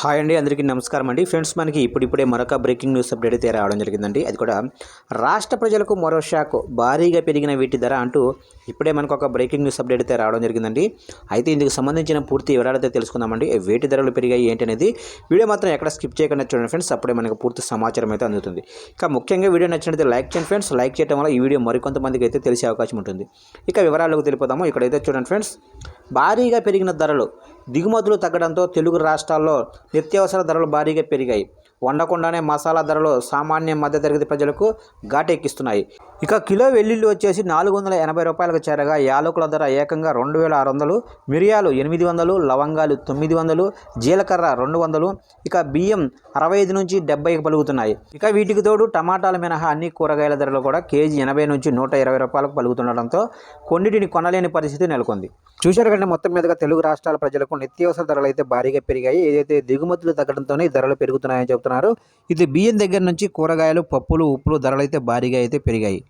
Hi అండి అందరికీ నమస్కారం అండి. ఫ్రెండ్స్ మనకి ఇప్పుడిప్పుడే మరొక బ్రేకింగ్ న్యూస్ అప్డేట్ అయితే రావడం జరిగిందండి. అది కూడా రాష్ట్ర ప్రజలకు మరో షాక్ భారీగా పెరిగిన వీటి ధర అంటూ ఇప్పుడే మనకు ఒక బ్రేకింగ్ న్యూస్ అప్డేట్ అయితే రావడం జరిగిందండి. అయితే ఇందుకు సంబంధించిన పూర్తి వివరాలు అయితే తెలుసుకుందామండి. వేటి ధరలు పెరిగాయి ఏంటి అనేది వీడియో మాత్రం ఎక్కడ స్కిప్ చేయకుండా చూడండి ఫ్రెండ్స్. అప్పుడే మనకు పూర్తి సమాచారం అయితే అందుతుంది. ఇక ముఖ్యంగా వీడియో నచ్చినట్లయితే లైక్ చేయండి ఫ్రెండ్స్. లైక్ చేయడం వల్ల ఈ వీడియో మరికొంతమందికి అయితే తెలిసే అవకాశం ఉంటుంది. ఇక వివరాలకు తెలిపోదాము ఇక్కడైతే చూడండి ఫ్రెండ్స్ భారీగా పెరిగిన ధరలు దిగుమతులు తగ్గడంతో తెలుగు రాష్ట్రాల్లో నిత్యావసర ధరలు భారీగా పెరిగాయి. వండకుండానే మసాలా ధరలు సామాన్య మధ్యతరగతి ప్రజలకు ఘాటెక్కిస్తున్నాయి. ఇక కిలో వెల్లుల్లి వచ్చేసి నాలుగు వందల ఎనభై రూపాయలకు చేరగా యాలకుల ధర ఏకంగా రెండు వేల ఆరు వందలు మిరియాలు ఎనిమిది వందలు లవంగాలు తొమ్మిది వందలు జీలకర్ర రెండు వందలు ఇక బియ్యం అరవై ఐదు నుంచి డెబ్బైకి పలుకుతున్నాయి. ఇక వీటికి తోడు టమాటాల మినహా అన్ని కూరగాయల ధరలు కూడా కేజీ ఎనభై నుంచి నూట ఇరవై రూపాయలకు పలుకుతుండడంతో కొన్నిటిని కొనలేని పరిస్థితి నెలకొంది. చూశారు కంటే మొత్తం మీదుగా తెలుగు రాష్ట్రాల ప్రజలకు నిత్యావసర ధరలు అయితే భారీగా పెరిగాయి. ఏదైతే దిగుమతులు తగ్గడంతోనే ఈ ధరలు పెరుగుతున్నాయని చెబుతున్నారు ఇది బియ్యం దగ్గర నుంచి కూరగాయలు పప్పులు ఉప్పులు ధరలు అయితే భారీగా అయితే పెరిగాయి.